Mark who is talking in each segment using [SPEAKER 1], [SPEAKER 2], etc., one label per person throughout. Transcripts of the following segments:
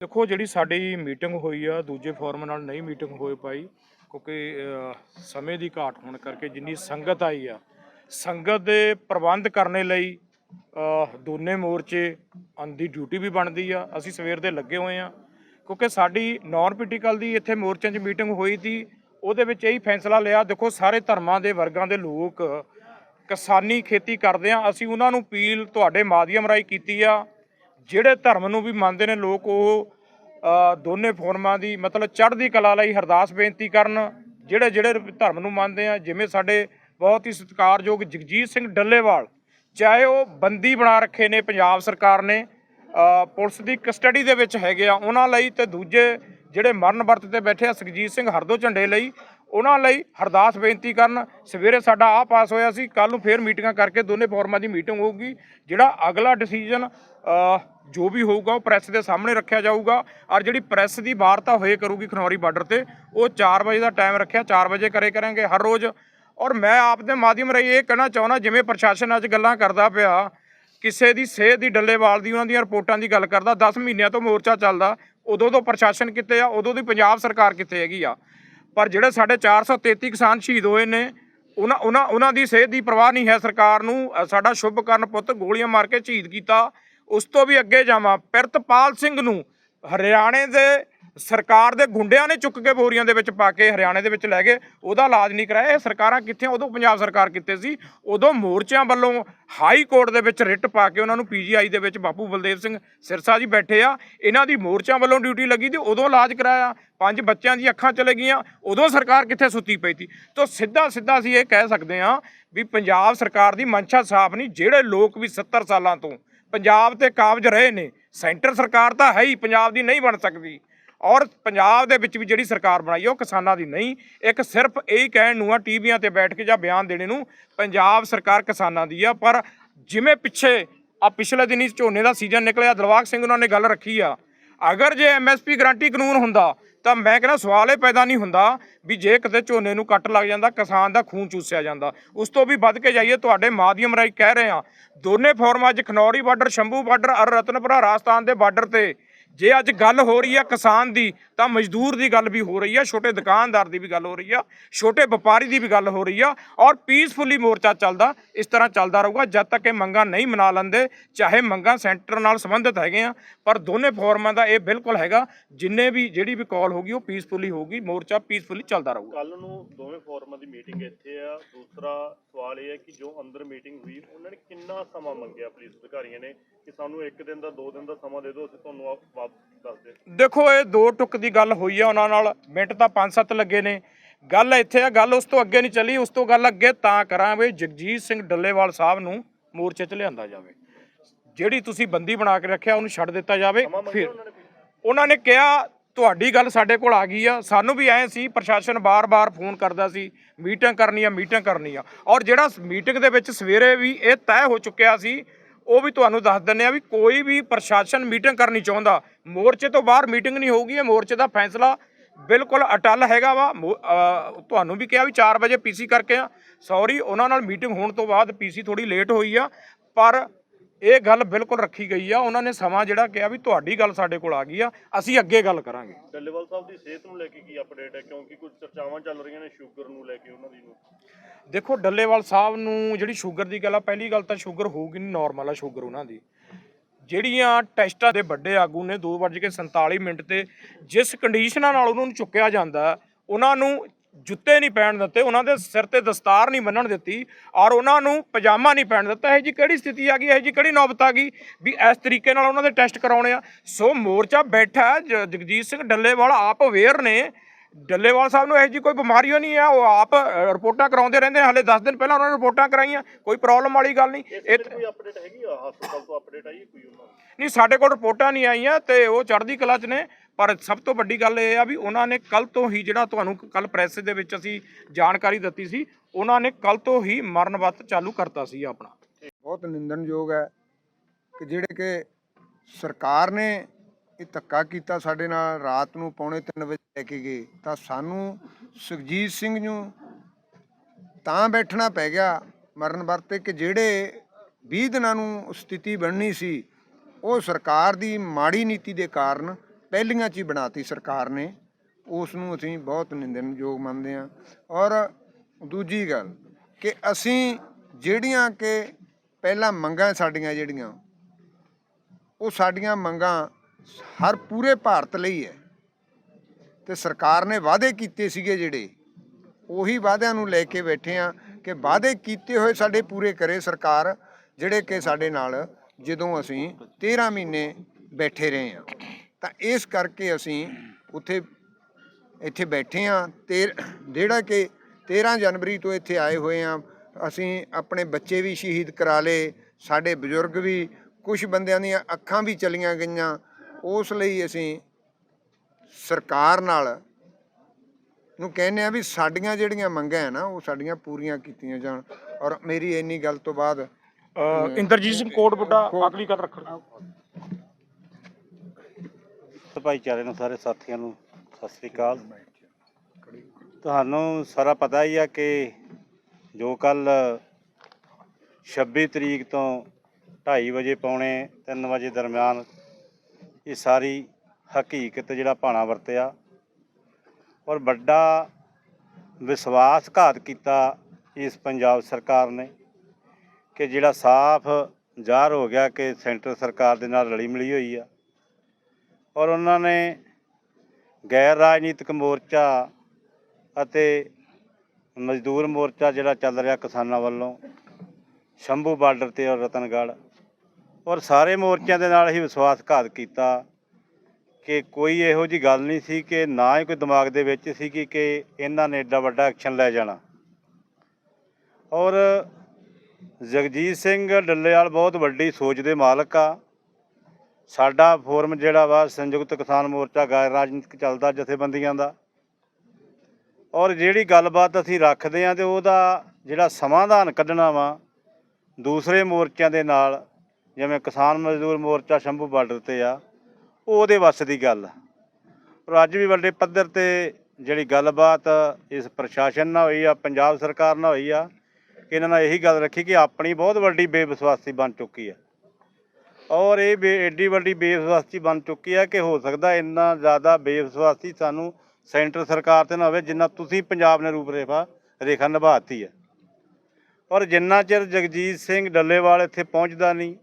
[SPEAKER 1] ਦੇਖੋ ਜਿਹੜੀ ਸਾਡੀ ਮੀਟਿੰਗ ਹੋਈ ਆ ਦੂਜੇ ਫੋਰਮ ਨਾਲ ਨਹੀਂ ਮੀਟਿੰਗ ਹੋਏ ਪਾਈ ਕਿਉਂਕਿ ਅਹ, ਸਮੇਂ ਦੀ ਘਾਟ ਹੋਣ ਕਰਕੇ ਜਿੰਨੀ ਸੰਗਤ ਆਈ ਆ ਸੰਗਤ ਦੇ ਪ੍ਰਬੰਧ ਕਰਨੇ ਲਈ ਅਹ, ਦੋਨੇ ਮੋਰਚੇ ਆਂ ਦੀ ਡਿਊਟੀ ਵੀ ਬਣਦੀ ਆ। ਅਸੀਂ ਸਵੇਰ ਦੇ ਲੱਗੇ ਹੋਏ ਆ ਕਿਉਂਕਿ ਸਾਡੀ ਨਾਨ ਪੋਲੀਟੀਕਲ ਦੀ ਇੱਥੇ ਮੋਰਚਿਆਂ 'ਚ ਮੀਟਿੰਗ ਹੋਈ ਸੀ ਉਹਦੇ ਵਿੱਚ ਇਹੀ ਫੈਸਲਾ ਲਿਆ ਦੇਖੋ ਸਾਰੇ ਧਰਮਾਂ ਦੇ ਵਰਗਾਂ ਦੇ ਲੋਕ ਕਿਸਾਨੀ ਖੇਤੀ ਕਰਦੇ ਆ ਅਸੀਂ ਉਹਨਾਂ ਨੂੰ ਅਪੀਲ ਤੁਹਾਡੇ ਮਾਧਿਅਮ ਰਾਹੀਂ ਕੀਤੀ ਆ ਜਿਹੜੇ ਧਰਮ ਨੂੰ ਵੀ ਮੰਨਦੇ ਨੇ ਲੋਕ ਉਹ ਦੋਨੇ ਫੋਰਮਾਂ ਦੀ ਮਤਲਬ ਚੜ੍ਹਦੀ ਕਲਾ ਲਈ ਅਰਦਾਸ ਬੇਨਤੀ ਕਰਨ, ਜਿਹੜੇ ਜਿਹੜੇ ਧਰਮ ਨੂੰ ਮੰਨਦੇ ਆ, ਜਿਵੇਂ ਸਾਡੇ ਬਹੁਤ ਹੀ ਸਤਿਕਾਰਯੋਗ ਜਗਜੀਤ ਸਿੰਘ ਡੱਲੇਵਾਲ, ਚਾਹੇ ਉਹ ਬੰਦੀ ਬਣਾ ਰੱਖੇ ਨੇ ਪੰਜਾਬ ਸਰਕਾਰ ਨੇ ਪੁਲਿਸ ਦੀ ਕਸਟਡੀ ਦੇ ਵਿੱਚ ਹੈਗੇ ਆ, ਉਹਨਾਂ ਲਈ ਤੇ ਦੂਜੇ ਜਿਹੜੇ ਮਰਨ ਵਰਤ ਤੇ ਬੈਠੇ ਆ ਸੁਖਜੀਤ ਸਿੰਘ ਹਰਦੋ ਝੰਡੇ ਲਈ ਉਹਨਾਂ ਲਈ ਅਰਦਾਸ ਬੇਨਤੀ ਕਰਨ, ਸਵੇਰੇ ਸਾਡਾ ਆ ਪਾਸ ਹੋਇਆ ਸੀ ਕੱਲ ਨੂੰ ਫੇਰ ਮੀਟਿੰਗਾਂ ਕਰਕੇ ਦੋਨੇ ਫੋਰਮਾਂ ਦੀ ਮੀਟਿੰਗ ਹੋਊਗੀ, ਜਿਹੜਾ ਅਗਲਾ ਡਿਸੀਜਨ ਜੋ ਵੀ ਹੋਊਗਾ, ਉਹ ਪ੍ਰੈਸ ਦੇ ਸਾਹਮਣੇ ਰੱਖਿਆ ਜਾਊਗਾ, ਔਰ ਜਿਹੜੀ ਪ੍ਰੈਸ ਦੀ ਵਾਰਤਾ ਹੋਏ ਕਰੂਗੀ ਖਨੌਰੀ ਬਾਰਡਰ ਤੇ, ਉਹ 4 ਵਜੇ ਦਾ ਟਾਈਮ ਰੱਖਿਆ 4 ਵਜੇ ਕਰੇ ਕਰਾਂਗੇ ਹਰ ਰੋਜ਼, ਔਰ ਮੈਂ ਆਪ ਦੇ ਮਾਧਿਅਮ ਰਾਹੀਂ ਇਹ ਕਹਿਣਾ ਚਾਹੁੰਦਾ, ਜਿਵੇਂ ਪ੍ਰਸ਼ਾਸਨ ਅੱਜ ਗੱਲਾਂ ਕਰਦਾ ਪਿਆ, ਕਿਸੇ ਦੀ ਸਿਹਤ ਦੀ ਡੱਲੇਵਾਲ ਦੀ, ਉਹਨਾਂ ਦੀਆਂ ਰਿਪੋਰਟਾਂ ਦੀ ਗੱਲ ਕਰਦਾ 10 ਮਹੀਨਿਆਂ ਤੋਂ ਮੋਰਚਾ ਚੱਲਦਾ, ਉਦੋਂ ਤੋਂ ਪ੍ਰਸ਼ਾਸਨ ਕਿੱਥੇ ਆ, ਉਦੋਂ ਦੀ ਪੰਜਾਬ ਸਰਕਾਰ ਕਿੱਥੇ ਹੈਗੀ ਆ। ਪਰ ਜਿਹੜੇ ਸਾਡੇ 433 ਕਿਸਾਨ ਸ਼ਹੀਦ ਹੋਏ ਨੇ, ਉਹਨਾਂ ਉਹਨਾਂ ਉਹਨਾਂ ਦੀ ਸਿਹਤ ਦੀ ਪਰਵਾਹ ਨਹੀਂ ਹੈ ਸਰਕਾਰ ਨੂੰ। ਸਾਡਾ ਸ਼ੁਭ ਕਰਨ ਪੁੱਤ ਗੋਲੀਆਂ ਮਾਰ ਕੇ ਸ਼ਹੀਦ ਕੀਤਾ। ਉਸ ਤੋਂ ਵੀ ਅੱਗੇ ਜਾਵਾਂ। ਪਿਰਤਪਾਲ ਸਿੰਘ ਨੂੰ ਹਰਿਆਣੇ ਦੇ ਸਰਕਾਰ ਦੇ ਗੁੰਡਿਆਂ ਨੇ ਚੁੱਕ ਕੇ ਬੋਰੀਆਂ ਦੇ ਵਿੱਚ ਪਾ ਕੇ ਹਰਿਆਣੇ ਦੇ ਵਿੱਚ ਲੈ ਗਏ। ਉਹਦਾ ਇਲਾਜ ਨਹੀਂ ਕਰਾਇਆ। ਇਹ ਸਰਕਾਰਾਂ ਕਿੱਥੇ ਉਦੋਂ ਪੰਜਾਬ ਸਰਕਾਰ ਕਿੱਥੇ ਸੀ? ਉਦੋਂ ਮੋਰਚਿਆਂ ਵੱਲੋਂ ਹਾਈ ਕੋਰਟ ਦੇ ਵਿੱਚ ਰਿਟ ਪਾ ਕੇ ਉਹਨਾਂ ਨੂੰ ਪੀਜੀਆਈ ਦੇ ਵਿੱਚ ਬਾਪੂ ਬਲਦੇਵ ਸਿੰਘ ਸਿਰਸਾ ਜੀ ਬੈਠੇ ਆ। ਇਹਨਾਂ ਦੀ ਮੋਰਚਿਆਂ ਵੱਲੋਂ ਡਿਊਟੀ ਲੱਗੀ ਤੇ ਉਦੋਂ ਇਲਾਜ ਕਰਾਇਆ। ਪੰਜ ਬੱਚਿਆਂ ਦੀ ਅੱਖਾਂ ਚਲੇ ਗਈਆਂ। ਉਦੋਂ ਸਰਕਾਰ ਕਿੱਥੇ ਸੁੱਤੀ ਪਈ ਸੀ? ਤੋਂ ਸਿੱਧਾ ਸਿੱਧਾ ਅਸੀਂ ਇਹ ਕਹਿ ਸਕਦੇ ਹਾਂ ਵੀ ਪੰਜਾਬ ਸਰਕਾਰ ਦੀ ਮਨਸ਼ਾ ਸਾਫ਼ ਨਹੀਂ। ਜਿਹੜੇ ਲੋਕ ਵੀ 70 ਸਾਲਾਂ ਤੋਂ ਪੰਜਾਬ ਤੇ ਕਾਬਜ ਰਹੇ ਨੇ, ਸੈਂਟਰ ਸਰਕਾਰ ਤਾਂ ਹੈ ਹੀ, ਪੰਜਾਬ ਦੀ ਨਹੀਂ ਬਣ ਸਕਦੀ। ਔਰ ਪੰਜਾਬ ਦੇ ਵਿੱਚ ਵੀ ਜਿਹੜੀ ਸਰਕਾਰ ਬਣਾਈ ਉਹ ਕਿਸਾਨਾਂ ਦੀ ਨਹੀਂ। ਇੱਕ ਸਿਰਫ ਇਹੀ ਕਹਿਣ ਨੂੰ ਆ, ਟੀਵੀਆਂ ਤੇ ਬੈਠ ਕੇ ਜਾਂ ਬਿਆਨ ਦੇਣੇ ਨੂੰ, ਪੰਜਾਬ ਸਰਕਾਰ ਕਿਸਾਨਾਂ ਦੀ ਆ। ਪਰ ਜਿਵੇਂ ਪਿੱਛੇ ਆ ਪਿਛਲੇ ਦਿਨੀ ਝੋਨੇ ਦਾ ਸੀਜ਼ਨ ਨਿਕਲਿਆ ਦਲਵਾਗ ਸਿੰਘ ਉਹਨਾਂ ਨੇ ਗੱਲ ਰੱਖੀ ਆ। ਅਗਰ ਜੇ ਐਮਐਸਪੀ ਗਰੰਟੀ ਕਾਨੂੰਨ ਹੁੰਦਾ, ਤਾਂ ਮੈਂ ਕਹਿੰਦਾ ਸਵਾਲ ਇਹ ਪੈਦਾ ਨਹੀਂ ਹੁੰਦਾ ਵੀ ਜੇ ਕਿਤੇ ਝੋਨੇ ਨੂੰ ਕੱਟ ਲੱਗ ਜਾਂਦਾ, ਕਿਸਾਨ ਦਾ ਖੂਨ ਚੂਸਿਆ ਜਾਂਦਾ। ਉਸ ਤੋਂ ਵੀ ਵੱਧ ਕੇ ਜਾਈਏ, ਤੁਹਾਡੇ ਮਾਧਿਅਮ ਰਾਹੀਂ ਕਹਿ ਰਹੇ ਆ, ਦੋਨੇ ਫੋਰਮਾਂ ਅੱਜ ਖਨੌਰੀ ਬਾਰਡਰ, ਸ਼ੰਭੂ ਬਾਰਡਰ, ਅਰ ਰਤਨਪੁਰਾ, ਰਾਜਸਥਾਨ ਦੇ ਬਾਰਡਰ ਤੇ ਜੇ ਅੱਜ ਗੱਲ ਹੋ ਰਹੀ ਆ ਕਿਸਾਨ ਦੀ, ਤਾਂ ਮਜ਼ਦੂਰ ਦੀ ਗੱਲ ਵੀ ਹੋ ਰਹੀ ਆ, ਛੋਟੇ ਦੁਕਾਨਦਾਰ ਦੀ ਵੀ ਗੱਲ ਹੋ ਰਹੀ ਆ, ਛੋਟੇ ਵਪਾਰੀ ਦੀ ਵੀ ਗੱਲ ਹੋ ਰਹੀ ਆ, ਔਰ ਪੀਸਫੁਲੀ ਮੋਰਚਾ ਚੱਲਦਾ, ਇਸ ਤਰ੍ਹਾਂ ਚੱਲਦਾ ਰਹੂਗਾ, ਜਦ ਤੱਕ ਇਹ ਮੰਗਾਂ ਨਹੀਂ ਮਨਾ ਲੈਂਦੇ, ਚਾਹੇ ਮੰਗਾਂ ਸੈਂਟਰ ਨਾਲ ਸੰਬੰਧਿਤ ਹੈਗੇ ਆ ਪਰ ਦੋਨੇ ਫੋਰਮਾਂ ਦਾ ਇਹ ਬਿਲਕੁਲ ਹੈਗਾ, ਜਿੰਨੇ ਵੀ, ਜਿਹੜੀ ਵੀ ਕਾਲ ਹੋਗੀ, ਉਹ ਪੀਸਫੁਲੀ ਹੋਗੀ ਮੋਰਚਾ ਪੀਸਫੁਲੀ ਚੱਲਦਾ ਰਹੂਗਾ।
[SPEAKER 2] ਕੱਲ ਨੂੰ ਦੋਵੇਂ ਫੋਰਮਾਂ ਦੀ ਮੀਟਿੰਗ ਇੱਥੇ ਆ, ਦੂਸਰਾ ਸਵਾਲ ਇਹ ਹੈ ਕਿ ਜੋ ਅੰਦਰ ਮੀਟਿੰਗ ਹੋਈ, ਉਹਨਾਂ ਨੇ ਕਿੰਨਾ ਸਮਾਂ ਮੰਗਿਆ ਪੁਲਿਸ ਅਧਿਕਾਰੀਆਂ ਨੇ, ਕਿ ਸਾਨੂੰ ਇੱਕ ਦਿਨ ਦਾ, ਦੋ ਦਿਨ ਦਾ ਸਮਾਂ ਦੇ ਦਿਓ, ਅਸੀਂ ਤੁਹਾਨੂੰ
[SPEAKER 1] ਦੇਖੋ ਇਹ ਦੋ ਟੁਕ ਦੀ ਗੱਲ ਹੋਈ ਆ ਉਹਨਾਂ ਨਾਲ। ਮਿੰਟ ਤਾਂ 5-7 ਲੱਗੇ ਨੇ। ਗੱਲ ਇੱਥੇ ਆ ਗੱਲ ਉਸ ਤੋਂ ਅੱਗੇ ਨਹੀਂ ਚੱਲੀ। ਉਸ ਤੋਂ ਗੱਲ ਅੱਗੇ ਤਾਂ ਕਰਾਂਗੇ ਜਗਜੀਤ ਸਿੰਘ ਡੱਲੇਵਾਲ ਸਾਹਿਬ ਨੂੰ ਮੋਰਚੇ 'ਚ ਲਿਆਂਦਾ ਜਾਵੇ। ਜਿਹੜੀ ਤੁਸੀਂ ਬੰਦੀ ਬਣਾ ਕੇ ਰੱਖਿਆ ਉਹਨੂੰ ਛੱਡ ਦਿੱਤਾ ਜਾਵੇ। ਫਿਰ
[SPEAKER 2] ਉਹਨਾਂ ਨੇ ਕੋਈ?
[SPEAKER 1] ਉਹਨਾਂ ਨੇ ਕਿਹਾ ਤੁਹਾਡੀ ਗੱਲ ਸਾਡੇ ਕੋਲ ਆ ਗਈ ਆ। ਸਾਨੂੰ ਵੀ ਐ ਸੀ ਪ੍ਰਸ਼ਾਸਨ ਬਾਰ-ਬਾਰ ਫੋਨ ਕਰਦਾ ਸੀ ਮੀਟਿੰਗ ਕਰਨੀ ਆ ਮੀਟਿੰਗ ਕਰਨੀ ਆ। ਔਰ ਜਿਹੜਾ ਮੀਟਿੰਗ ਦੇ ਵਿੱਚ ਸਵੇਰੇ ਵੀ ਇਹ ਤੈਅ ਹੋ ਚੁੱਕਿਆ ਸੀ ਉਹ ਵੀ ਤੁਹਾਨੂੰ ਦੱਸ ਦਿੰਨੇ ਆ ਵੀ ਕੋਈ ਵੀ ਪ੍ਰਸ਼ਾਸਨ ਮੀਟਿੰਗ ਕਰਨੀ ਚਾਹੁੰਦਾ, ਮੋਰਚੇ ਤੋਂ ਬਾਹਰ ਮੀਟਿੰਗ ਨਹੀਂ ਹੋਊਗੀ, ਇਹ ਮੋਰਚੇ ਦਾ ਫੈਸਲਾ ਬਿਲਕੁਲ ਅਟਲ ਹੈਗਾ ਵਾ। ਮੋ- ਤੁਹਾਨੂੰ ਵੀ ਕਿਹਾ ਵੀ 4 ਵਜੇ ਪੀਸੀ ਕਰਕੇ ਆ। ਸੌਰੀ ਉਹਨਾਂ ਨਾਲ ਮੀਟਿੰਗ ਹੋਣ ਤੋਂ ਬਾਅਦ ਪੀਸੀ ਥੋੜੀ ਲੇਟ ਹੋਈ ਆ, ਪਰ ਇਹ ਗੱਲ ਬਿਲਕੁਲ ਰੱਖੀ ਗਈ ਆ ਉਹਨਾਂ ਨੇ ਸਮਾਂ ਜਿਹੜਾ ਕਿਹਾ ਵੀ ਤੁਹਾਡੀ ਗੱਲ ਸਾਡੇ ਕੋਲ ਆ ਗਈ ਆ ਅਸੀਂ ਅੱਗੇ ਗੱਲ ਕਰਾਂਗੇ।
[SPEAKER 2] ਡੱਲੇਵਾਲ ਸਾਹਿਬ ਦੀ ਸਿਹਤ ਨੂੰ ਲੈ ਕੇ ਕੀ ਅਪਡੇਟ ਹੈ? ਕਿਉਂਕਿ ਕੁਝ ਚਰਚਾਵਾਂ ਚੱਲ ਰਹੀਆਂ ਨੇ ਸ਼ੂਗਰ ਨੂੰ ਲੈ ਕੇ ਉਹਨਾਂ ਦੀ ਨੂੰ।
[SPEAKER 1] ਦੇਖੋ ਡੱਲੇਵਾਲ ਸਾਹਿਬ ਨੂੰ ਜਿਹੜੀ ਸ਼ੂਗਰ ਦੀ ਗੱਲ ਆ ਪਹਿਲੀ ਗੱਲ ਤਾਂ ਸ਼ੂਗਰ ਹੋਊਗੀ ਨਹੀਂ ਨਾਰਮਲ ਆ ਸ਼ੂਗਰ ਉਹਨਾਂ ਦੀ। ਜਿਹੜੀਆਂ ਟੈਸਟਾਂ ਦੇ ਵੱਡੇ ਆਗੂ ਨੇ 2:47 ਮਿੰਟ ਤੇ ਜਿਸ ਕੰਡੀਸ਼ਨਾਂ ਨਾਲ ਉਹਨਾਂ ਨੂੰ ਚੁੱਕਿਆ ਜਾਂਦਾ ਉਹਨਾਂ ਨੂੰ ਜੁੱਤੇ ਨਹੀਂ ਪਹਿਨ ਦਿੱਤੇ ਉਹਨਾਂ ਦੇ ਸਿਰ ਤੇ ਦਸਤਾਰ ਨਹੀਂ ਬੰਨਣ ਦਿੱਤੀ ਔਰ ਉਹਨਾਂ ਨੂੰ ਪਜਾਮਾ ਨਹੀਂ ਪਹਿਨ ਦਿੱਤਾ। ਇਹ ਜੀ ਕਿਹੜੀ ਸਥਿਤੀ ਆ ਗਈ? ਇਹ ਜੀ ਕਿਹੜੀ ਨੌਬਤ ਆ ਗਈ ਵੀ ਇਸ ਤਰੀਕੇ ਨਾਲ ਉਹਨਾਂ ਦੇ ਟੈਸਟ ਕਰਾਉਣੇ ਆ? ਸੋ ਮੋਰਚਾ ਬੈਠਾ ਜਗਜੀਤ ਸਿੰਘ ਡੱਲੇਵਾਲ ਆਪ ਅਵੇਅਰ ਨੇ। ਡੱਲੇਵਾਲ ਸਾਹਿਬ ਨੂੰ ਇਹੋ ਜੀ ਕੋਈ ਬਿਮਾਰੀ ਨਹੀਂ ਆ ਉਹ ਆਪ ਰਿਪੋਰਟਾਂ ਕਰਾਉਂਦੇ ਰਹਿੰਦੇ ਹਲੇ 10 ਦਿਨ ਪਹਿਲਾਂ ਉਹਨਾਂ ਨੇ ਰਿਪੋਰਟਾਂ ਕਰਾਈਆਂ ਕੋਈ ਪ੍ਰੋਬਲਮ ਵਾਲੀ ਗੱਲ ਨਹੀਂ। ਇਹ
[SPEAKER 2] ਕੋਈ ਅਪਡੇਟ ਹੈਗੀ ਆ? ਹਸਪਤਾਲ ਤੋਂ ਅਪਡੇਟ ਆਈ ਕੋਈ ਉਹਨਾਂ
[SPEAKER 1] ਨਹੀਂ ਸਾਡੇ ਕੋਲ ਰਿਪੋਰਟਾਂ ਨਹੀਂ ਆਈਆਂ ਤੇ ਉਹ ਚੜ੍ਹਦੀ ਕਲਾ 'ਚ ਨੇ। ਪਰ ਸਭ ਤੋਂ ਵੱਡੀ ਗੱਲ ਇਹ ਆ ਵੀ ਉਹਨਾਂ ਨੇ ਕੱਲ ਤੋਂ ਹੀ ਜਿਹੜਾ ਤੁਹਾਨੂੰ ਕੱਲ ਪ੍ਰੈਸ ਦੇ ਵਿੱਚ ਅਸੀਂ ਜਾਣਕਾਰੀ ਦਿੱਤੀ ਸੀ, ਉਹਨਾਂ ਨੇ ਕੱਲ ਤੋਂ ਹੀ ਮਰਨ ਵਤ ਚਾਲੂ ਕਰਤਾ ਸੀ ਆਪਣਾ।
[SPEAKER 3] ਬਹੁਤ ਨਿੰਦਣਯੋਗ ਹੈ ਕਿ ਜਿਹੜੇ ਕਿ ਸਰਕਾਰ ਨੇ ਇਹ ਧੱਕਾ ਕੀਤਾ ਸਾਡੇ ਨਾਲ ਰਾਤ ਨੂੰ ਪੌਣੇ 3 ਵਜੇ ਲੈ ਕੇ ਗਏ, ਤਾਂ ਸਾਨੂੰ ਸੁਖਜੀਤ ਸਿੰਘ ਨੂੰ ਤਾਂ ਬੈਠਣਾ ਪੈ ਗਿਆ ਮਰਨ ਵਰਤੇ ਕਿ ਜਿਹੜੇ 20 ਦਿਨਾਂ ਨੂੰ ਸਥਿਤੀ ਬਣਨੀ ਸੀ, ਉਹ ਸਰਕਾਰ ਦੀ ਮਾੜੀ ਨੀਤੀ ਦੇ ਕਾਰਨ ਪਹਿਲੀਆਂ 'ਚ ਹੀ ਬਣਾਤੀ ਸਰਕਾਰ ਨੇ। ਉਸ ਨੂੰ ਅਸੀਂ ਬਹੁਤ ਨਿੰਦਣਯੋਗ ਮੰਨਦੇ ਹਾਂ। ਔਰ ਦੂਜੀ ਗੱਲ ਕਿ ਅਸੀਂ ਜਿਹੜੀਆਂ ਕਿ ਪਹਿਲਾਂ ਮੰਗਾਂ ਸਾਡੀਆਂ ਜਿਹੜੀਆਂ, ਉਹ ਸਾਡੀਆਂ ਮੰਗਾਂ ਹਰ ਪੂਰੇ ਭਾਰਤ ਲਈ ਹੈ। ਤੇ ਸਰਕਾਰ ਨੇ ਵਾਅਦੇ ਕੀਤੇ ਸੀਗੇ ਜਿਹੜੇ, ਉਹੀ ਵਾਅਦਿਆਂ ਨੂੰ ਲੈ ਕੇ ਬੈਠੇ ਆ ਕਿ ਵਾਅਦੇ ਕੀਤੇ ਹੋਏ ਸਾਡੇ ਪੂਰੇ ਕਰੇ ਸਰਕਾਰ, ਜਿਹੜੇ ਕਿ ਸਾਡੇ ਨਾਲ ਜਦੋਂ ਅਸੀਂ 13 ਮਹੀਨੇ ਬੈਠੇ ਰਹੇ ਆ ਤਾਂ ਇਸ ਕਰਕੇ ਅਸੀਂ ਉੱਥੇ ਇੱਥੇ ਬੈਠੇ ਆ ਤੇ ਜਿਹੜਾ ਕਿ 13 ਜਨਵਰੀ ਤੋਂ ਇੱਥੇ ਆਏ ਹੋਏ ਆ ਅਸੀਂ ਆਪਣੇ ਬੱਚੇ ਵੀ ਸ਼ਹੀਦ ਕਰਾ ਲਏ ਸਾਡੇ ਬਜ਼ੁਰਗ ਵੀ ਕੁਝ ਬੰਦਿਆਂ ਦੀਆਂ ਅੱਖਾਂ ਵੀ ਚਲੀਆਂ ਗਈਆਂ। ਉਸ ਲਈ ਅਸੀਂ ਸਰਕਾਰ ਨਾਲ ਨੂੰ ਕਹਿੰਦੇ ਆ ਵੀ ਸਾਡੀਆਂ ਜਿਹੜੀਆਂ ਮੰਗਾਂ ਹੈ ਨਾ ਉਹ ਸਾਡੀਆਂ ਪੂਰੀਆਂ ਕੀਤੀਆਂ ਜਾਣ। ਔਰ ਮੇਰੀ ਇੰਨੀ ਗੱਲ ਤੋਂ ਬਾਅਦ
[SPEAKER 1] ਇੰਦਰਜੀਤ ਸਿੰਘ ਕੋਟਬੁੱਢਾ ਅਗਲੀ ਗੱਲ ਰੱਖਣ।
[SPEAKER 4] ਭਾਈਚਾਰੇ ਨੂੰ, ਸਾਰੇ ਸਾਥੀਆਂ ਨੂੰ ਸਤਿ ਸ੍ਰੀ ਅਕਾਲ। ਤੁਹਾਨੂੰ ਸਾਰਾ ਪਤਾ ਹੀ ਆ ਕਿ ਜੋ ਕੱਲ 26 ਤਰੀਕ ਤੋਂ 2:30 ਵਜੇ ਪੌਣੇ 3 ਵਜੇ ਦਰਮਿਆਨ ਇਹ ਸਾਰੀ ਹਕੀਕਤ ਜਿਹੜਾ ਭਾਣਾ ਵਰਤਿਆ ਔਰ ਵੱਡਾ ਵਿਸ਼ਵਾਸਘਾਤ ਕੀਤਾ ਇਸ ਪੰਜਾਬ ਸਰਕਾਰ ਨੇ ਕਿ ਜਿਹੜਾ ਸਾਫ਼ ਜ਼ਾਹਰ ਹੋ ਗਿਆ ਕਿ ਸੈਂਟਰ ਸਰਕਾਰ ਦੇ ਨਾਲ ਰਲੀ ਮਿਲੀ ਹੋਈ ਆ। ਔਰ ਉਹਨਾਂ ਨੇ ਗੈਰ ਰਾਜਨੀਤਿਕ ਮੋਰਚਾ ਅਤੇ ਮਜ਼ਦੂਰ ਮੋਰਚਾ ਜਿਹੜਾ ਚੱਲ ਰਿਹਾ ਕਿਸਾਨਾਂ ਵੱਲੋਂ, ਸ਼ੰਭੂ ਬਾਰਡਰ ਤੇ ਔਰ ਰਤਨਗੜ੍ਹ, ਔਰ ਸਾਰੇ ਮੋਰਚਿਆਂ ਦੇ ਨਾਲ ਹੀ ਵਿਸ਼ਵਾਸਘਾਤ ਕੀਤਾ ਕਿ ਕੋਈ ਇਹੋ ਜੀ ਗੱਲ ਨਹੀਂ ਸੀ ਕਿ ਨਾ ਹੀ ਕੋਈ ਦਿਮਾਗ ਦੇ ਵਿੱਚ ਸੀ ਕਿ ਕਿ ਇਹਨਾਂ ਨੇ ਏਡਾ ਵੱਡਾ ਐਕਸ਼ਨ ਲੈ ਜਾਣਾ। ਔਰ ਜਗਜੀਤ ਸਿੰਘ ਡੱਲੇਵਾਲ ਬਹੁਤ ਵੱਡੀ ਸੋਚ ਦੇ ਮਾਲਕ ਆ। ਸਾਡਾ ਫੋਰਮ ਜਿਹੜਾ ਵਾ ਸੰਯੁਕਤ ਕਿਸਾਨ ਮੋਰਚਾ ਗੈਰ ਰਾਜਨੀਤਿਕ ਚੱਲਦਾ ਜਥੇਬੰਦੀਆਂ ਦਾ। ਔਰ ਜਿਹੜੀ ਗੱਲਬਾਤ ਅਸੀਂ ਰੱਖਦੇ ਆ ਤੇ ਉਹਦਾ ਜਿਹੜਾ ਸਮਾਧਾਨ ਕੱਢਣਾ ਵਾ ਦੂਸਰੇ ਮੋਰਚਿਆਂ ਦੇ ਨਾਲ, ਜਿਵੇਂ ਕਿਸਾਨ ਮਜ਼ਦੂਰ ਮੋਰਚਾ ਸ਼ੰਭੂ ਬਾਰਡਰ ਤੇ ਆ, ਉਹਦੇ ਵੱਸ ਦੀ ਗੱਲ। ਔਰ ਅੱਜ ਵੀ ਵੱਡੇ ਪੱਧਰ ਤੇ ਜਿਹੜੀ ਗੱਲਬਾਤ ਇਸ ਪ੍ਰਸ਼ਾਸਨ ਨਾਲ ਹੋਈ ਆ, ਪੰਜਾਬ ਸਰਕਾਰ ਨਾਲ ਹੋਈ ਆ ਇਹਨਾਂ ਨਾਲ ਇਹੀ ਗੱਲ ਰੱਖੀ ਕਿ ਆਪਣੀ ਬਹੁਤ ਵੱਡੀ ਬੇਵਿਸ਼ਵਾਸੀ ਬਣ ਚੁੱਕੀ ਆ। ਔਰ ਇਹ ਬੇ ਐਡੀ ਵੱਡੀ ਬੇਵਿਸ਼ਵਾਸੀ ਬਣ ਚੁੱਕੀ ਹੈ ਕਿ ਹੋ ਸਕਦਾ ਇੰਨਾ ਜ਼ਿਆਦਾ ਬੇਵਿਸ਼ਵਾਸੀ ਸਾਨੂੰ ਸੈਂਟਰ ਸਰਕਾਰ ਤੇ ਨਾ ਹੋਵੇ, ਜਿੰਨਾ ਤੁਸੀਂ ਪੰਜਾਬ ਨੇ ਰੂਪ ਰੇਖਾ ਰੇਖਾ ਨਿਭਾਤੀ ਹੈ ਔਰ ਜਿੰਨਾ ਚਿਰ ਜਗਜੀਤ ਸਿੰਘ ਡੱਲੇਵਾਲ ਇੱਥੇ ਪਹੁੰਚਦਾ ਨਹੀਂ,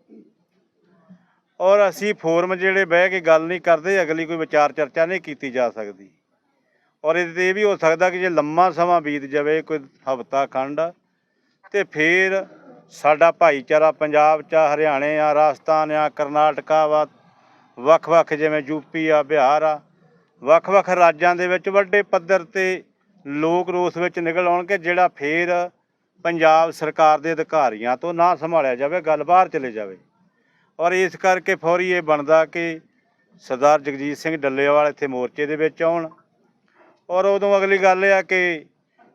[SPEAKER 4] ਔਰ ਅਸੀਂ ਫੋਰਮ ਜਿਹੜੇ ਬਹਿ ਕੇ ਗੱਲ ਨਹੀਂ ਕਰਦੇ, ਅਗਲੀ ਕੋਈ ਵਿਚਾਰ ਚਰਚਾ ਨਹੀਂ ਕੀਤੀ ਜਾ ਸਕਦੀ। ਔਰ ਇਹਦੇ ਤੇ ਇਹ ਵੀ ਹੋ ਸਕਦਾ ਕਿ ਜੇ ਲੰਮਾ ਸਮਾਂ ਬੀਤ ਜਾਵੇ, ਕੋਈ ਹਫ਼ਤਾ ਖੰਡ, ਤੇ ਫਿਰ ਸਾਡਾ ਭਾਈਚਾਰਾ ਪੰਜਾਬ ਚ ਆ, ਹਰਿਆਣੇ ਆ ਰਾਜਸਥਾਨ ਆ ਕਰਨਾਟਕਾ ਵਾ ਵੱਖ-ਵੱਖ ਜਿਵੇਂ ਯੂਪੀ ਆ ਬਿਹਾਰ ਆ ਵੱਖ-ਵੱਖ ਰਾਜਾਂ ਦੇ ਵਿੱਚ ਵੱਡੇ ਪੱਧਰ ਤੇ ਲੋਕ ਰੋਸ ਵਿੱਚ ਨਿਕਲ ਆਉਣਗੇ ਜਿਹੜਾ ਫੇਰ ਪੰਜਾਬ ਸਰਕਾਰ ਦੇ ਅਧਿਕਾਰੀਆਂ ਤੋਂ ਨਾ ਸੰਭਾਲਿਆ ਜਾਵੇ ਗੱਲ ਬਾਹਰ ਚਲੇ ਜਾਵੇ। ਔਰ ਇਸ ਕਰਕੇ ਫੌਰੀ ਇਹ ਬਣਦਾ ਕਿ ਸਰਦਾਰ ਜਗਜੀਤ ਸਿੰਘ ਡੱਲੇਵਾਲ ਇੱਥੇ ਮੋਰਚੇ ਦੇ ਵਿੱਚ ਆਉਣ। ਔਰ ਉਦੋਂ ਅਗਲੀ ਗੱਲ ਇਹ ਆ ਕਿ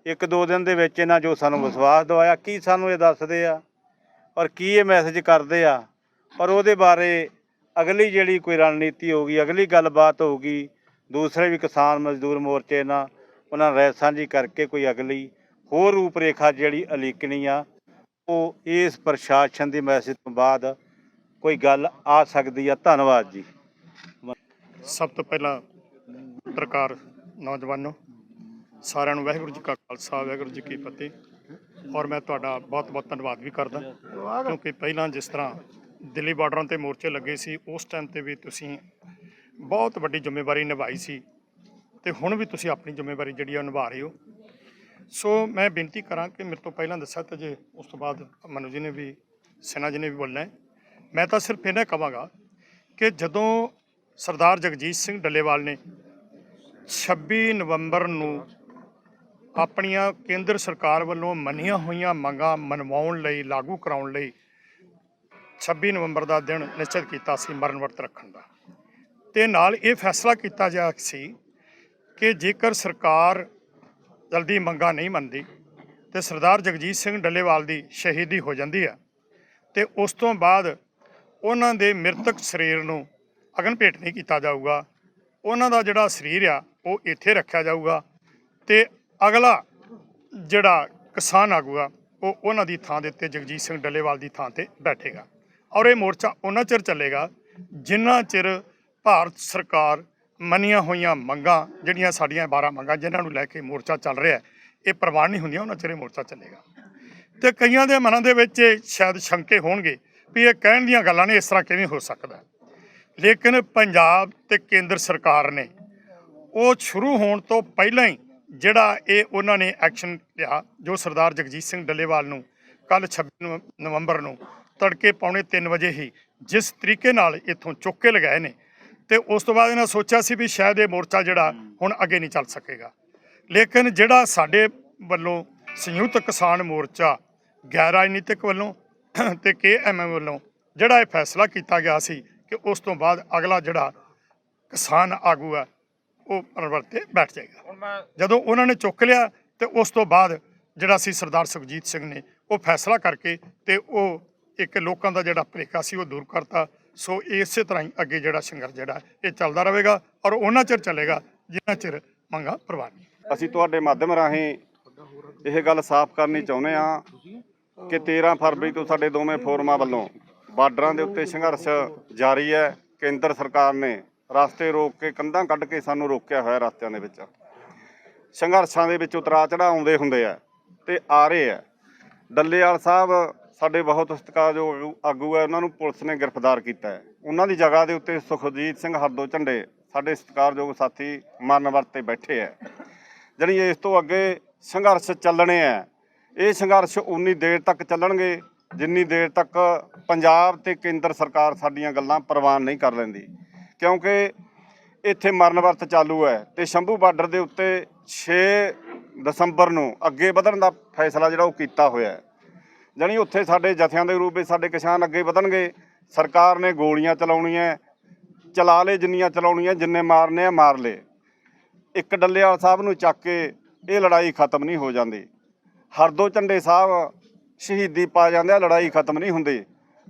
[SPEAKER 4] ਇੱਕ ਦੋ ਦਿਨ ਦੇ ਵਿੱਚ ਇਹਨਾਂ ਜੋ ਸਾਨੂੰ ਵਿਸ਼ਵਾਸ ਦਿਵਾਇਆ ਕੀ ਸਾਨੂੰ ਇਹ ਦੱਸਦੇ ਆ? ਔਰ ਕੀ ਇਹ ਮੈਸੇਜ ਕਰਦੇ ਆ? ਔਰ ਉਹਦੇ ਬਾਰੇ ਅਗਲੀ ਜਿਹੜੀ ਕੋਈ ਰਣਨੀਤੀ ਹੋਊਗੀ ਅਗਲੀ ਗੱਲਬਾਤ ਹੋਊਗੀ ਦੂਸਰੇ ਵੀ ਕਿਸਾਨ ਮਜ਼ਦੂਰ ਮੋਰਚੇ ਨਾਲ ਉਹਨਾਂ ਰਾਏ ਸਾਂਝੀ ਕਰਕੇ ਕੋਈ ਅਗਲੀ ਹੋਰ ਰੂਪ ਰੇਖਾ ਜਿਹੜੀ ਅਲੀਕਣੀ ਆ ਉਹ ਇਸ ਪ੍ਰਸ਼ਾਸਨ ਦੀ ਮੈਸੇਜ ਤੋਂ ਬਾਅਦ ਕੋਈ ਗੱਲ ਆ ਸਕਦੀ ਆ। ਧੰਨਵਾਦ ਜੀ।
[SPEAKER 5] ਸਭ ਤੋਂ ਪਹਿਲਾਂ ਪੱਤਰਕਾਰ ਨੌਜਵਾਨੋ ਸਾਰਿਆਂ ਨੂੰ ਵਾਹਿਗੁਰੂ ਜੀ ਕਾ ਖਾਲਸਾ ਵਾਹਿਗੁਰੂ ਜੀ ਕੀ ਫਤਿਹ। ਔਰ ਮੈਂ ਤੁਹਾਡਾ ਬਹੁਤ-ਬਹੁਤ ਧੰਨਵਾਦ ਵੀ ਕਰਦਾ ਕਿਉਂਕਿ ਪਹਿਲਾਂ ਜਿਸ ਤਰ੍ਹਾਂ ਦਿੱਲੀ ਬਾਰਡਰਾਂ ਤੇ ਮੋਰਚੇ ਲੱਗੇ ਸੀ ਉਸ ਟਾਈਮ ਤੇ ਵੀ ਤੁਸੀਂ ਬਹੁਤ ਵੱਡੀ ਜ਼ਿੰਮੇਵਾਰੀ ਨਿਭਾਈ ਸੀ ਤੇ ਹੁਣ ਵੀ ਤੁਸੀਂ ਆਪਣੀ ਜ਼ਿੰਮੇਵਾਰੀ ਜਿਹੜੀ ਆ ਉਹ ਨਿਭਾ ਰਹੇ ਹੋ। ਸੋ ਮੈਂ ਬੇਨਤੀ ਕਰਾਂ ਕਿ ਮੇਰੇ ਤੋਂ ਪਹਿਲਾਂ ਦੱਸਿਆ ਤੇ ਜੇ ਉਸ ਤੋਂ ਬਾਅਦ ਮਨੂ ਜੀ ਨੇ ਵੀ ਸਿਨਾ ਜੀ ਨੇ ਵੀ ਬੋਲਣਾ ਮੈਂ ਤਾਂ ਸਿਰਫ ਇਹਨਾਂ ਕਹਾਂਗਾ ਕਿ ਜਦੋਂ ਸਰਦਾਰ ਜਗਜੀਤ ਸਿੰਘ ਡੱਲੇਵਾਲ ਨੇ 26 ਨਵੰਬਰ ਨੂੰ ਆਪਣੀਆਂ ਕੇਂਦਰ ਸਰਕਾਰ ਵੱਲੋਂ ਮੰਨੀਆਂ ਹੋਈਆਂ ਮੰਗਾਂ ਮਨਵਾਉਣ ਲਈ, ਲਾਗੂ ਕਰਾਉਣ ਲਈ 26 ਨਵੰਬਰ ਦਾ ਦਿਨ ਨਿਸ਼ਚਿਤ ਕੀਤਾ ਸੀ ਮਰਨ ਵਰਤ ਰੱਖਣ ਦਾ। ਤੇ ਨਾਲ ਇਹ ਫੈਸਲਾ ਕੀਤਾ ਗਿਆ ਸੀ ਕਿ ਜੇਕਰ ਸਰਕਾਰ ਜਲਦੀ ਮੰਗਾਂ ਨਹੀਂ ਮੰਨਦੀ, ਤੇ ਸਰਦਾਰ ਜਗਜੀਤ ਸਿੰਘ ਡੱਲੇਵਾਲ ਦੀ ਸ਼ਹੀਦੀ ਹੋ ਜਾਂਦੀ ਹੈ ਤੇ ਉਸ ਤੋਂ ਬਾਅਦ ਉਹਨਾਂ ਦੇ ਮ੍ਰਿਤਕ ਸਰੀਰ ਨੂੰ ਅਗਨ ਭੇਟ ਨਹੀਂ ਕੀਤਾ ਜਾਊਗਾ। ਉਹਨਾਂ ਦਾ ਜਿਹੜਾ ਸਰੀਰ ਆ, ਉਹ ਇੱਥੇ ਰੱਖਿਆ ਜਾਊਗਾ ਤੇ ਅਗਲਾ ਜਿਹੜਾ ਕਿਸਾਨ ਆਗੂਗਾ ਉਹ ਉਹਨਾਂ ਦੀ ਥਾਂ ਦੇ ਉੱਤੇ ਜਗਜੀਤ ਸਿੰਘ ਡੱਲੇਵਾਲ ਦੀ ਥਾਂ ਤੇ ਬੈਠੇਗਾ। ਔਰ ਇਹ ਮੋਰਚਾ ਉਹਨਾਂ ਚਿਰ ਚੱਲੇਗਾ ਜਿੰਨਾ ਚਿਰ ਭਾਰਤ ਸਰਕਾਰ ਮੰਨੀਆਂ ਹੋਈਆਂ ਮੰਗਾਂ, ਜਿਹੜੀਆਂ ਸਾਡੀਆਂ 12 ਮੰਗਾਂ ਜਿਨ੍ਹਾਂ ਨੂੰ ਲੈ ਕੇ ਮੋਰਚਾ ਚੱਲ ਰਿਹਾ ਇਹ ਪ੍ਰਵਾਨ ਨਹੀਂ ਹੁੰਦੀਆਂ, ਉਹਨਾਂ ਚਿਰ ਇਹ ਮੋਰਚਾ ਚੱਲੇਗਾ। ਤੇ ਕਈਆਂ ਦੇ ਮਨਾਂ ਦੇ ਵਿੱਚ ਸ਼ਾਇਦ ਸ਼ੰਕੇ ਹੋਣਗੇ ਵੀ ਇਹ ਕਹਿਣ ਦੀਆਂ ਗੱਲਾਂ ਨੇ ਇਸ ਤਰ੍ਹਾਂ ਕਿਵੇਂ ਹੋ ਸਕਦਾ ਲੇਕਿਨ ਪੰਜਾਬ ਤੇ ਕੇਂਦਰ ਸਰਕਾਰ ਨੇ ਉਹ ਸ਼ੁਰੂ ਹੋਣ ਤੋਂ ਪਹਿਲਾਂ ਹੀ ਜਿਹੜਾ ਇਹ ਉਹਨਾਂ ਨੇ ਐਕਸ਼ਨ ਲਿਆ, ਜੋ ਸਰਦਾਰ ਜਗਜੀਤ ਸਿੰਘ ਡੱਲੇਵਾਲ ਨੂੰ ਕੱਲ 26 ਨਵ- ਨਵੰਬਰ ਨੂੰ ਤੜਕੇ ਪੌਣੇ 3 ਵਜੇ ਹੀ ਜਿਸ ਤਰੀਕੇ ਨਾਲ ਇੱਥੋਂ ਚੁੱਕ ਕੇ ਲਗਾਏ ਨੇ ਤੇ ਉਸ ਤੋਂ ਬਾਅਦ ਇਹਨਾਂ ਸੋਚਿਆ ਸੀ ਵੀ ਸ਼ਾਇਦ ਇਹ ਮੋਰਚਾ ਜਿਹੜਾ ਹੁਣ ਅੱਗੇ ਨਹੀਂ ਚੱਲ ਸਕੇਗਾ। ਲੇਕਿਨ ਜਿਹੜਾ ਸਾਡੇ ਵੱਲੋਂ ਸੰਯੁਕਤ ਕਿਸਾਨ ਮੋਰਚਾ, ਗੈਰ ਰਾਜਨੀਤਿਕ ਵੱਲੋਂ ਤੇ ਕੇਐਮਐਮ ਵੱਲੋਂ ਜਿਹੜਾ ਇਹ ਫੈਸਲਾ ਕੀਤਾ ਗਿਆ ਸੀ ਕਿ ਉਸ ਤੋਂ ਬਾਅਦ ਅਗਲਾ ਜਿਹੜਾ ਕਿਸਾਨ ਆਗੂ ਹੈ ਉਹ ਪਰਵਰ ਤੇ ਬੈਠ ਜਾਏਗਾ।
[SPEAKER 1] ਹੁਣ ਮੈਂ
[SPEAKER 5] ਜਦੋਂ ਉਹਨਾਂ ਨੇ ਚੁੱਕ ਲਿਆ ਤੇ ਉਸ ਤੋਂ ਬਾਅਦ ਜਿਹੜਾ ਸੀ ਸਰਦਾਰ ਸੁਖਜੀਤ ਸਿੰਘ ਨੇ ਉਹ ਫੈਸਲਾ ਕਰਕੇ ਤੇ ਉਹ ਇੱਕ ਲੋਕਾਂ ਦਾ ਜਿਹੜਾ ਭੁਲੇਖਾ ਸੀ ਉਹ ਦੂਰ ਕਰਤਾ। ਸੋ ਇਸੇ ਤਰ੍ਹਾਂ ਹੀ ਅੱਗੇ ਜਿਹੜਾ ਸੰਘਰਸ਼ ਜਿਹੜਾ ਇਹ ਚੱਲਦਾ ਰਹੇਗਾ ਔਰ ਉਹਨਾਂ ਚਿਰ ਚੱਲੇਗਾ ਜਿੰਨਾ ਚਿਰ ਮੰਗਾ ਪ੍ਰਵਾਨ
[SPEAKER 6] ਅਸੀਂ ਤੁਹਾਡੇ ਮਾਧਿਅਮ ਰਾਹੀਂ ਇਹ ਗੱਲ ਸਾਫ਼ ਕਰਨੀ ਚਾਹੁੰਦੇ ਹਾਂ ਕਿ 13 ਫਰਵਰੀ ਤੋਂ ਸਾਡੇ ਦੋਵੇਂ ਫੋਰਮਾਂ ਵੱਲੋਂ ਬਾਰਡਰਾਂ ਦੇ ਉੱਤੇ ਸੰਘਰਸ਼ ਜਾਰੀ ਹੈ। ਕੇਂਦਰ ਸਰਕਾਰ ਨੇ ਰਸਤੇ ਰੋਕ ਕੇ ਕੰਧਾਂ ਕੱਢ ਕੇ ਸਾਨੂੰ ਰੋਕਿਆ ਹੋਇਆ ਰਸਤਿਆਂ ਦੇ ਵਿੱਚ। ਸੰਘਰਸ਼ਾਂ ਦੇ ਵਿੱਚ ਉਤਰਾ ਚੜਾ ਆਉਂਦੇ ਹੁੰਦੇ ਆ ਤੇ ਆ ਰਹੇ ਆ। ਡੱਲੇਵਾਲ ਸਾਹਿਬ ਸਾਡੇ ਬਹੁਤ ਸਤਿਕਾਰਯੋਗ ਆਗੂ- ਹੈ ਉਹਨਾਂ ਨੂੰ ਪੁਲਿਸ ਨੇ ਗ੍ਰਿਫਤਾਰ ਕੀਤਾ ਹੈ। ਉਹਨਾਂ ਦੀ ਜਗ੍ਹਾ ਦੇ ਉੱਤੇ ਸੁਖਜੀਤ ਸਿੰਘ ਹਰਦੋ ਝੰਡੇ ਸਾਡੇ ਸਤਿਕਾਰਯੋਗ ਸਾਥੀ ਮਰਨ ਵਰਤੇ ਬੈਠੇ ਆ। ਜਾਣੀ ਇਸ ਤੋਂ ਅੱਗੇ ਸੰਘਰਸ਼ ਚੱਲਣੇ ਆ। ਇਹ ਸੰਘਰਸ਼ ਉਨੀ ਦੇਰ ਤੱਕ ਚੱਲਣਗੇ, ਜਿੰਨੀ ਦੇਰ ਤੱਕ ਪੰਜਾਬ ਤੇ ਕੇਂਦਰ ਸਰਕਾਰ ਸਾਡੀਆਂ ਗੱਲਾਂ ਪ੍ਰਵਾਨ ਨਹੀਂ ਕਰ ਲੈਂਦੀ। ਕਿਉਂਕਿ ਇੱਥੇ ਮਰਨ ਵਰਤ ਚਾਲੂ ਹੈ ਤੇ ਸ਼ੰਭੂ ਬਾਰਡਰ ਦੇ ਉੱਤੇ 6 ਦਸੰਬਰ ਨੂੰ ਅੱਗੇ ਵਧਣ ਦਾ ਫੈਸਲਾ ਜਿਹੜਾ ਉਹ ਕੀਤਾ ਹੋਇਆ ਹੈ। ਜਾਣੀ ਉੱਥੇ ਸਾਡੇ ਜਥਿਆਂ ਦੇ ਰੂਪ ਵਿੱਚ ਸਾਡੇ ਕਿਸਾਨ ਅੱਗੇ ਵਧਣਗੇ, ਸਰਕਾਰ ਨੇ ਗੋਲੀਆਂ ਚਲਾਉਣੀਆਂ, ਚਲਾ ਲੇ ਜਿੰਨੀਆਂ ਚਲਾਉਣੀਆਂ, ਜਿੰਨੇ ਮਾਰਨੇ ਆ, ਮਾਰ ਲੇ ਇੱਕ ਡੱਲੇਵਾਲ ਸਾਹਿਬ ਨੂੰ ਚੱਕ ਕੇ ਇਹ ਲੜਾਈ ਖਤਮ ਨਹੀਂ ਹੋ ਜਾਂਦੀ। ਹਰਦੋ ਝੰਡੇ ਸਾਹਿਬ ਸ਼ਹੀਦੀ ਪਾ ਜਾਂਦੇ ਆ, ਲੜਾਈ ਖਤਮ ਨਹੀਂ ਹੁੰਦੀ।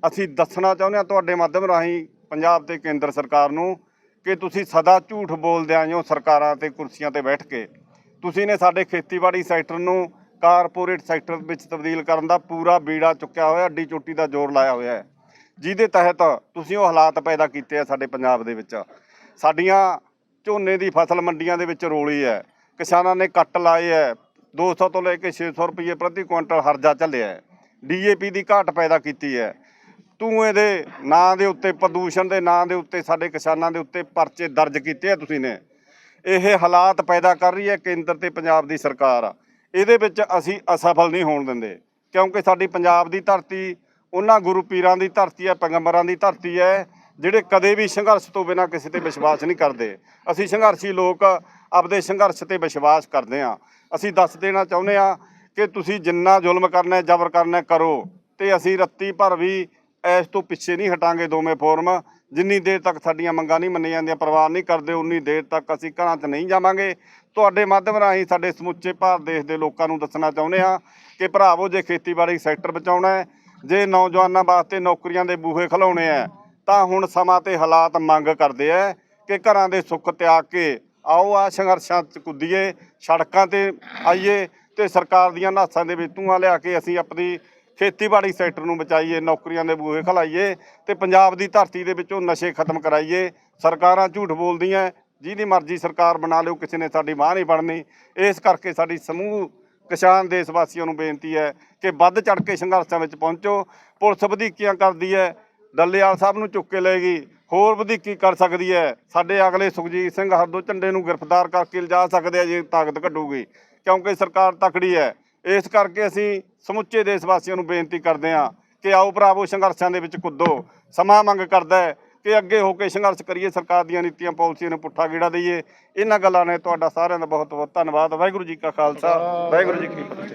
[SPEAKER 6] ਅਸੀਂ ਦੱਸਣਾ ਚਾਹੁੰਦੇ ਆ ਤੁਹਾਡੇ ਮਾਧਿਅਮ ਰਾਹੀਂ ਪੰਜਾਬ ਤੇ ਕੇਂਦਰ ਸਰਕਾਰ ਨੂੰ ਕਿ ਤੁਸੀਂ ਸਦਾ ਝੂਠ ਬੋਲਦੇ ਆਏ ਸਰਕਾਰਾਂ ਤੇ ਕੁਰਸੀਆਂ ਤੇ ਬੈਠ ਕੇ ਤੁਸੀਂ ਨੇ ਸਾਡੇ ਖੇਤੀਬਾੜੀ ਸੈਕਟਰ ਨੂੰ ਕਾਰਪੋਰੇਟ ਸੈਕਟਰ ਵਿੱਚ ਤਬਦੀਲ ਕਰਨ ਦਾ ਪੂਰਾ ਬੀੜਾ ਚੁੱਕਿਆ ਹੋਇਆ, ਅੱਡੀ ਚੋਟੀ ਦਾ ਜ਼ੋਰ ਲਾਇਆ ਹੋਇਆ ਹੈ। ਜਿਹਦੇ ਤਹਿਤ ਤੁਸੀਂ ਉਹ ਹਾਲਾਤ ਪੈਦਾ ਕੀਤੇ ਆ ਸਾਡੇ ਪੰਜਾਬ ਦੇ ਵਿੱਚ। ਸਾਡੀਆਂ ਝੋਨੇ ਦੀ ਫਸਲ ਮੰਡੀਆਂ ਦੇ ਵਿੱਚ ਰੋਲੀ ਹੈ। ਕਿਸਾਨਾਂ ਨੇ ਕੱਟ ਲਾਏ ਹੈ। 200 ਤੋਂ ਲੈ ਕੇ 600 ਰੁਪਏ ਪ੍ਰਤੀ ਕੁਇੰਟਲ ਹਰਜਾ ਚੱਲਿਆ ਹੈ। ਡੀਏਪੀ ਦੀ ਘਾਟ ਪੈਦਾ ਕੀਤੀ ਹੈ। ਧੂਏ ਦੇ ਨਾਂ ਦੇ ਉੱਤੇ ਪ੍ਰਦੂਸ਼ਣ ਦੇ ਨਾਂ ਦੇ ਉੱਤੇ ਸਾਡੇ ਕਿਸਾਨਾਂ ਦੇ ਉੱਤੇ ਪਰਚੇ ਦਰਜ ਕੀਤੇ ਆ ਤੁਸੀਂ ਨੇ। ਇਹ ਹਾਲਾਤ ਪੈਦਾ ਕਰ ਰਹੀ ਹੈ ਕੇਂਦਰ ਤੇ ਪੰਜਾਬ ਦੀ ਸਰਕਾਰ। ਇਹਦੇ ਵਿੱਚ ਅਸੀਂ ਅਸਫਲ ਨਹੀਂ ਹੋਣ ਦਿੰਦੇ। ਕਿਉਂਕਿ ਸਾਡੀ ਪੰਜਾਬ ਦੀ ਧਰਤੀ, ਉਹਨਾਂ ਗੁਰੂ ਪੀਰਾਂ ਦੀ ਧਰਤੀ ਹੈ, ਪੈਗੰਬਰਾਂ ਦੀ ਧਰਤੀ ਹੈ, ਜਿਹੜੇ ਕਦੇ ਵੀ ਸੰਘਰਸ਼ ਤੋਂ ਬਿਨਾਂ ਕਿਸੇ ਤੇ ਵਿਸ਼ਵਾਸ ਨਹੀਂ ਕਰਦੇ। ਅਸੀਂ ਸੰਘਰਸ਼ੀ ਲੋਕ ਆਪਦੇ ਸੰਘਰਸ਼ ਤੇ ਵਿਸ਼ਵਾਸ ਕਰਦੇ ਹਾਂ। ਅਸੀਂ ਦੱਸ ਦੇਣਾ ਚਾਹੁੰਦੇ ਹਾਂ ਕਿ ਤੁਸੀਂ ਜਿੰਨਾ ਜ਼ੁਲਮ ਕਰਨਾ ਜ਼ਬਰ ਕਰਨਾ ਕਰੋ। ਤੇ ਅਸੀਂ ਰੱਤੀ ਭਰ ਵੀ ਇਸ ਤੋਂ ਪਿੱਛੇ ਨਹੀਂ ਹਟਾਂਗੇ ਦੋਵੇਂ ਫੋਰਮ। ਜਿੰਨੀ ਦੇਰ ਤੱਕ ਸਾਡੀਆਂ ਮੰਗਾਂ ਨਹੀਂ ਮੰਨੀਆਂ ਜਾਂਦੀਆਂ, ਪਰਿਵਾਰ ਨਹੀਂ ਕਰਦੇ, ਉਨੀ ਦੇਰ ਤੱਕ ਅਸੀਂ ਘਰਾਂ 'ਚ ਨਹੀਂ ਜਾਵਾਂਗੇ। ਤੁਹਾਡੇ ਮਾਧਿਅਮ ਰਾਹੀਂ ਸਾਡੇ ਸਮੁੱਚੇ ਭਾਰਤ ਦੇਸ਼ ਦੇ ਲੋਕਾਂ ਨੂੰ ਦੱਸਣਾ ਚਾਹੁੰਦੇ ਹਾਂ ਕਿ ਭਰਾਵੋ, ਜੇ ਖੇਤੀਬਾੜੀ ਸੈਕਟਰ ਬਚਾਉਣਾ ਹੈ, ਜੇ ਨੌਜਵਾਨਾਂ ਵਾਸਤੇ ਨੌਕਰੀਆਂ ਦੇ ਬੂਹੇ ਖਲਾਉਣੇ ਆ ਤਾਂ ਹੁਣ ਸਮਾਂ ਤੇ ਹਾਲਾਤ ਮੰਗ ਕਰਦੇ ਆ ਕਿ ਘਰਾਂ ਦੇ ਸੁੱਖ ਤਿਆਗ ਕੇ ਆਓ, ਆ ਸੰਘਰਸ਼ਾਂ 'ਚ ਕੁੱਦੀਏ, ਸੜਕਾਂ ਤੇ ਆਈਏ ਤੇ ਸਰਕਾਰ ਦੀਆਂ ਨਾਸਾਂ ਦੇ ਵਿੱਚ ਧੂੰਆਂ ਲਿਆ ਕੇ ਅਸੀਂ ਆਪਣੀ ਖੇਤੀਬਾੜੀ ਸੈਕਟਰ ਨੂੰ ਬਚਾਈਏ, ਨੌਕਰੀਆਂ ਦੇ ਬੂਹੇ ਖਲਾਈਏ ਤੇ ਪੰਜਾਬ ਦੀ ਧਰਤੀ ਦੇ ਵਿੱਚੋਂ ਨਸ਼ੇ ਖਤਮ ਕਰਾਈਏ। ਸਰਕਾਰਾਂ ਝੂਠ ਬੋਲਦੀਆਂ ਜਿਹਦੀ ਮਰਜ਼ੀ ਸਰਕਾਰ ਬਣਾ ਲਿਓ, ਕਿਸੇ ਨੇ ਸਾਡੀ ਬਾਹ ਨਹੀਂ ਬਣਨੀ। ਇਸ ਕਰਕੇ ਸਾਡੀ ਸਮੂਹ ਕਿਸਾਨ ਦੇਸ਼ ਵਾਸੀਆਂ ਨੂੰ ਬੇਨਤੀ ਹੈ ਕਿ ਵੱਧ ਚੜ ਕੇ ਸੰਘਰਸ਼ਾਂ ਵਿੱਚ ਪਹੁੰਚੋ। ਪੁਲਿਸ ਵਧੀਕੀਆਂ ਕਰਦੀ ਹੈ ਡੱਲੇਵਾਲ ਸਾਹਿਬ ਨੂੰ ਚੁੱਕ ਕੇ ਲੈ ਗਈ, ਹੋਰ ਵਧੀਕੀ ਕਰ ਸਕਦੀ ਹੈ ਸਾਡੇ ਅਗਲੇ ਸੁਖਜੀਤ ਸਿੰਘ ਹਰਦੋ ਝੰਡੇ ਨੂੰ ਗ੍ਰਿਫਤਾਰ ਕਰਕੇ ਲਿਜਾ ਸਕਦੇ ਆ ਜੇ ਤਾਕਤ ਕੱਢੂਗੀ ਕਿਉਂਕਿ ਸਰਕਾਰ ਤਕੜੀ ਹੈ ਇਸ ਕਰਕੇ ਅਸੀਂ ਸਮੁੱਚੇ ਦੇਸ਼ ਵਾਸੀਆਂ ਨੂੰ ਬੇਨਤੀ ਕਰਦੇ ਹਾਂ ਕਿ ਆਓ ਭਰਾਵੋ, ਸੰਘਰਸ਼ਾਂ ਦੇ ਵਿੱਚ ਕੁੱਦੋ। ਸਮਾਂ ਮੰਗ ਕਰਦਾ ਹੈ ਕਿ ਅੱਗੇ ਹੋ ਕੇ ਸੰਘਰਸ਼ ਕਰੀਏ, ਸਰਕਾਰ ਦੀਆਂ ਨੀਤੀਆਂ, ਪਾਲਿਸੀਆਂ ਨੂੰ ਪੁੱਠਾ ਗੇੜਾ ਦਈਏ। ਇਹਨਾਂ ਗੱਲਾਂ ਨੇ ਤੁਹਾਡਾ ਸਾਰਿਆਂ ਦਾ ਬਹੁਤ ਬਹੁਤ ਧੰਨਵਾਦ। ਵਾਹਿਗੁਰੂ ਜੀ ਕਾ ਖਾਲਸਾ, ਵਾਹਿਗੁਰੂ ਜੀ ਕੀ ਫਤਿਹ।